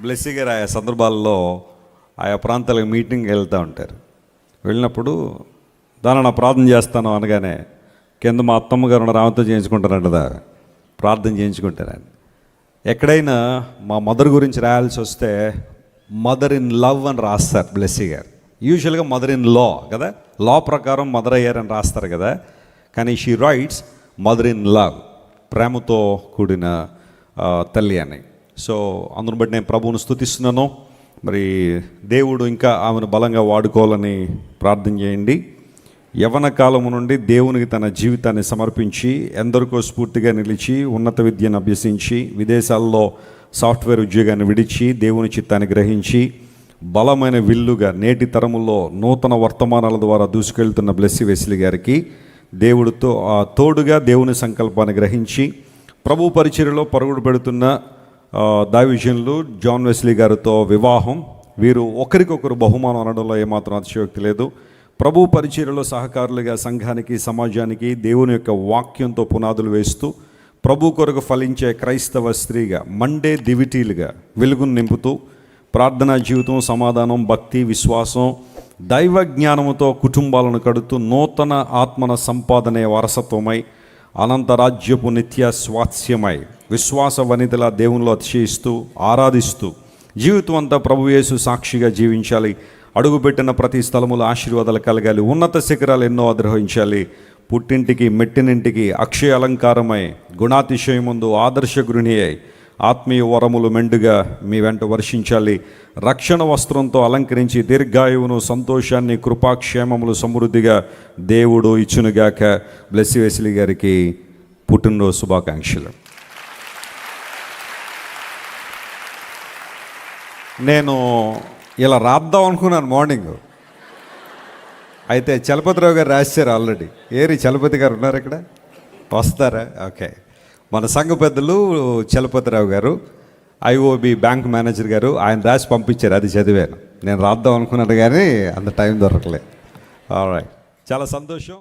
బ్లెస్సీ గారు ఆయా సందర్భాల్లో ఆయా ప్రాంతాలకు మీటింగ్కి వెళ్తూ ఉంటారు. వెళ్ళినప్పుడు దాని నా ప్రార్థన చేస్తాను అనగానే కింద మా అత్తమ్మ గారు రామతో ఆమెతో చేయించుకుంటారంటదా ప్రార్థన చేయించుకుంటారని ఎక్కడైనా మా మదర్ గురించి రాయాల్సి వస్తే మదర్ ఇన్ లవ్ అని రాస్తారు బ్లెస్సీ గారు. యూజువల్గా మదర్ ఇన్ లా కదా? లా ప్రకారం మదర్ అయ్యారని రాస్తారు కదా? కానీ she writes mother in love ప్రేమతో కూడిన తల్లి అని. సో అందును బట్టి నేను ప్రభువును స్థుతిస్తున్నాను మరి దేవుడు ఇంకా ఆమెను బలంగా వాడుకోవాలని ప్రార్థన చేయండి. యవన కాలము నుండి దేవునికి తన జీవితాన్ని సమర్పించి ఎందరికో స్ఫూర్తిగా నిలిచి ఉన్నత విద్యను అభ్యసించి విదేశాల్లో సాఫ్ట్వేర్ ఉద్యోగాన్ని విడిచి దేవుని చిత్తాన్ని గ్రహించి బలమైన విల్లుగా నేటి తరములో నూతన వర్తమానాల ద్వారా దూసుకెళ్తున్న బ్లెస్సి వెస్లి గారికి దేవుడితో తోడుగా దేవుని సంకల్పాన్ని గ్రహించి ప్రభు పరిచర్యలో పరుగుడు పెడుతున్న దావిజన్లు జాన్ వెస్లీ గారితో వివాహం. వీరు ఒకరికొకరు బహుమానం అనడంలో ఏమాత్రం అతిశయోక్తి లేదు. ప్రభు పరిచర్యలో సహకారులుగా సంఘానికి సమాజానికి దేవుని యొక్క వాక్యంతో పునాదులు వేస్తూ ప్రభు కొరకు ఫలించే క్రైస్తవ స్త్రీగా మండే దివిటీలుగా వెలుగును నింపుతూ ప్రార్థనా జీవితం సమాధానం భక్తి విశ్వాసం దైవ జ్ఞానముతో కుటుంబాలను కడుతూ నూతన ఆత్మన సంపాదనే వారసత్వమై అనంతరాజ్యపు నిత్య స్వాస్యమై విశ్వాస వనితల దేవునిలో అతిశయిస్తూ ఆరాధిస్తూ జీవితం అంతా ప్రభు యేసు సాక్షిగా జీవించాలి. అడుగుపెట్టిన ప్రతి స్థలములో ఆశీర్వాదాలు కలగాలి. ఉన్నత శిఖరాలు ఎన్నో అధిరోహించాలి పుట్టింటికి మెట్టినింటికి అక్షయ అలంకారమై గుణాతిశయముందు ఆదర్శ గృహిణి అయి ఆత్మీయ వరములు మెండుగా మీ వెంట వర్షించాలి. రక్షణ వస్త్రంతో అలంకరించి దీర్ఘాయువును సంతోషాన్ని కృపాక్షేమములు సమృద్ధిగా దేవుడు ఇచ్చునుగాక. బ్లెస్సి వెసిలి గారికి పుట్టినరోజు శుభాకాంక్షలు. నేను ఇలా రాద్దాం అనుకున్నాను మార్నింగ్. అయితే చలపతిరావు గారు రాశారు ఆల్రెడీ. ఏరి చలపతి గారు ఉన్నారు ఇక్కడ? వస్తారా? ఓకే. మన సంఘ పెద్దలు చలపతిరావు గారు ఐఓబి బ్యాంక్ మేనేజర్ గారు ఆయన రాసి పంపించారు అది చదివాను. నేను రాద్దాం అనుకున్నాను కానీ అంత టైం దొరకలేదు రైట్ చాలా సంతోషం.